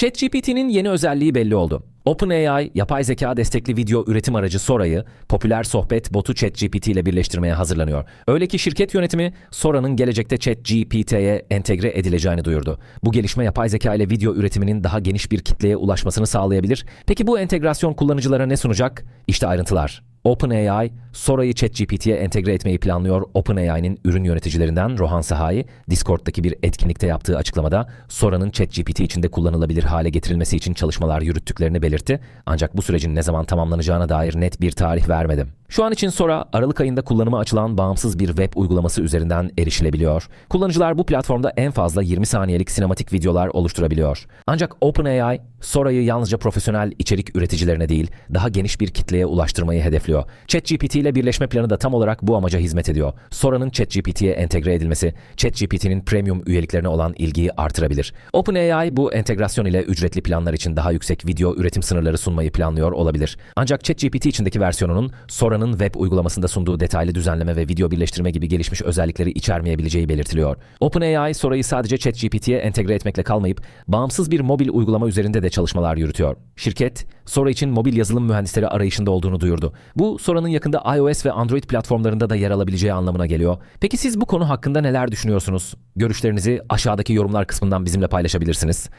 ChatGPT'nin yeni özelliği belli oldu. OpenAI, yapay zeka destekli video üretim aracı Sora'yı popüler sohbet botu ChatGPT ile birleştirmeye hazırlanıyor. Öyle ki şirket yönetimi Sora'nın gelecekte ChatGPT'ye entegre edileceğini duyurdu. Bu gelişme yapay zeka ile video üretiminin daha geniş bir kitleye ulaşmasını sağlayabilir. Peki bu entegrasyon kullanıcılara ne sunacak? İşte ayrıntılar. OpenAI, Sora'yı ChatGPT'ye entegre etmeyi planlıyor. OpenAI'nin ürün yöneticilerinden Rohan Sahai, Discord'daki bir etkinlikte yaptığı açıklamada Sora'nın ChatGPT içinde kullanılabilir hale getirilmesi için çalışmalar yürüttüklerini belirtti. Ancak bu sürecin ne zaman tamamlanacağına dair net bir tarih vermedi. Şu an için Sora, Aralık ayında kullanıma açılan bağımsız bir web uygulaması üzerinden erişilebiliyor. Kullanıcılar bu platformda en fazla 20 saniyelik sinematik videolar oluşturabiliyor. Ancak OpenAI, Sora'yı yalnızca profesyonel içerik üreticilerine değil, daha geniş bir kitleye ulaştırmayı hedefliyor. ChatGPT ile birleşme planı da tam olarak bu amaca hizmet ediyor. Sora'nın ChatGPT'ye entegre edilmesi, ChatGPT'nin premium üyeliklerine olan ilgiyi artırabilir. OpenAI bu entegrasyon ile ücretli planlar için daha yüksek video üretim sınırları sunmayı planlıyor olabilir. Ancak ChatGPT içindeki versiyonunun Sora'nın web uygulamasında sunduğu detaylı düzenleme ve video birleştirme gibi gelişmiş özellikleri içermeyebileceği belirtiliyor. OpenAI Sora'yı sadece ChatGPT'ye entegre etmekle kalmayıp bağımsız bir mobil uygulama üzerinde de çalışmalar yürütüyor. Şirket, Sora için mobil yazılım mühendisleri arayışında olduğunu duyurdu. Bu Sora'nın yakında iOS ve Android platformlarında da yer alabileceği anlamına geliyor. Peki siz bu konu hakkında neler düşünüyorsunuz? Görüşlerinizi aşağıdaki yorumlar kısmından bizimle paylaşabilirsiniz.